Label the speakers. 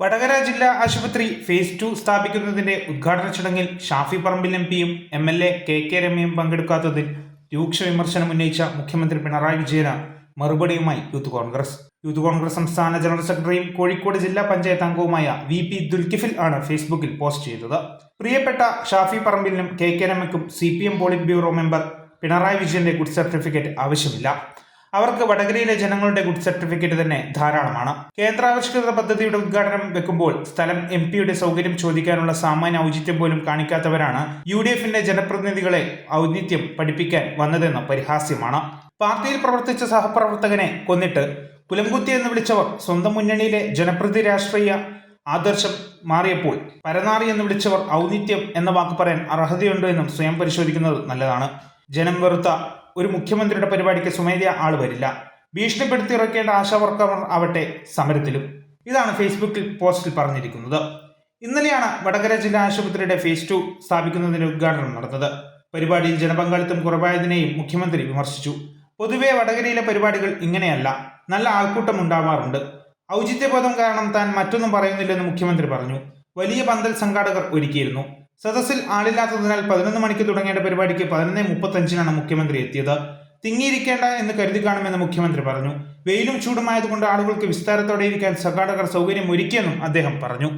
Speaker 1: വടകര ജില്ലാ ആശുപത്രി face to സ്ഥാപിക്കുന്നതിന്റെ ഉദ്ഘാടന ചടങ്ങിൽ ഷാഫി പറമ്പിൽ എം പിയും M L A K K രമയും പങ്കെടുക്കാത്തതിൽ രൂക്ഷ വിമർശനം ഉന്നയിച്ച മുഖ്യമന്ത്രി പിണറായി വിജയന് മറുപടിയുമായി യൂത്ത് കോൺഗ്രസ്. യൂത്ത് കോൺഗ്രസ് സംസ്ഥാന ജനറൽ സെക്രട്ടറിയും കോഴിക്കോട് ജില്ലാ പഞ്ചായത്ത് അംഗവുമായ വി പി ദുൽക്കിഫിൽ ആണ് ഫേസ്ബുക്കിൽ പോസ്റ്റ് ചെയ്തത്. പ്രിയപ്പെട്ട ഷാഫി പറമ്പിലിനും K K രമയ്ക്കും C P M polit bureau member Pinarayi വിജയന്റെ ഗുഡ് സർട്ടിഫിക്കറ്റ് ആവശ്യമില്ല. അവർക്ക് വടകരയിലെ ജനങ്ങളുടെ ഗുഡ് സർട്ടിഫിക്കറ്റ് തന്നെ ധാരാളമാണ്. കേന്ദ്രാവിഷ്കൃത പദ്ധതിയുടെ ഉദ്ഘാടനം വെക്കുമ്പോൾ സ്ഥലം എം പിയുടെ സൗകര്യം ചോദിക്കാനുള്ള സാമാന്യ ഔചിത്യം പോലും കാണിക്കാത്തവരാണ് യു ഡി എഫിന്റെ ജനപ്രതിനിധികളെ ഔചിത്യം പഠിപ്പിക്കാൻ വന്നതെന്ന പരിഹാസ്യമാണ്. പാർട്ടിയിൽ പ്രവർത്തിച്ച സഹപ്രവർത്തകനെ കൊന്നിട്ട് പുലംകുത്തി എന്ന് വിളിച്ചവർ സ്വന്തം മുന്നണിയിലെ ജനപ്രതി രാഷ്ട്രീയ ആദർശം മാറിയപ്പോൾ പരനാറി എന്ന് വിളിച്ചവർ ഔന്നിത്യം എന്ന വാക്ക് പറയാൻ അർഹതയുണ്ടോ എന്നും സ്വയം പരിശോധിക്കുന്നത് നല്ലതാണ്. ജനം വെറുത്ത ഒരു മുഖ്യമന്ത്രിയുടെ പരിപാടിക്ക് സ്വമേധയാ ആൾ വരില്ല. ഭീഷണിപ്പെടുത്തി ഇറക്കേണ്ട ആശാവർക്കർ ആവട്ടെ സമരത്തിലും. ഇതാണ് ഫേസ്ബുക്കിൽ പോസ്റ്റിൽ പറഞ്ഞിരിക്കുന്നത്. ഇന്നലെയാണ് വടകര ജില്ലാ ആശുപത്രിയുടെ ഫേസ് ടു സ്ഥാപിക്കുന്നതിന് ഉദ്ഘാടനം നടന്നത്. പരിപാടിയിൽ ജനപങ്കാളിത്തം കുറവായതിനെയും മുഖ്യമന്ത്രി വിമർശിച്ചു. പൊതുവേ വടകരയിലെ പരിപാടികൾ ഇങ്ങനെയല്ല. നല്ല ആൾക്കൂട്ടം ഉണ്ടാവാറുണ്ട്. ഔചിത്യബോധം കാരണം താൻ മറ്റൊന്നും പറയുന്നില്ലെന്ന് മുഖ്യമന്ത്രി പറഞ്ഞു. വലിയ പന്തൽ സംഘാടകർ ഒരുക്കിയിരുന്നു. സദസ്സിൽ ആളില്ലാത്തതിനാൽ പതിനൊന്ന് മണിക്ക് തുടങ്ങേണ്ട പരിപാടിക്ക് പതിനൊന്ന് മുപ്പത്തഞ്ചിനാണ് മുഖ്യമന്ത്രി എത്തിയത്. തിങ്ങിയിരിക്കേണ്ട എന്ന് കരുതി കാണുമെന്ന് മുഖ്യമന്ത്രി പറഞ്ഞു. വെയിലും ചൂടുമായതുകൊണ്ട് ആളുകൾക്ക് വിസ്താരത്തോടെ ഇരിക്കാൻ സംഘാടകർ സൗകര്യം ഒരുക്കിയെന്നും അദ്ദേഹം പറഞ്ഞു.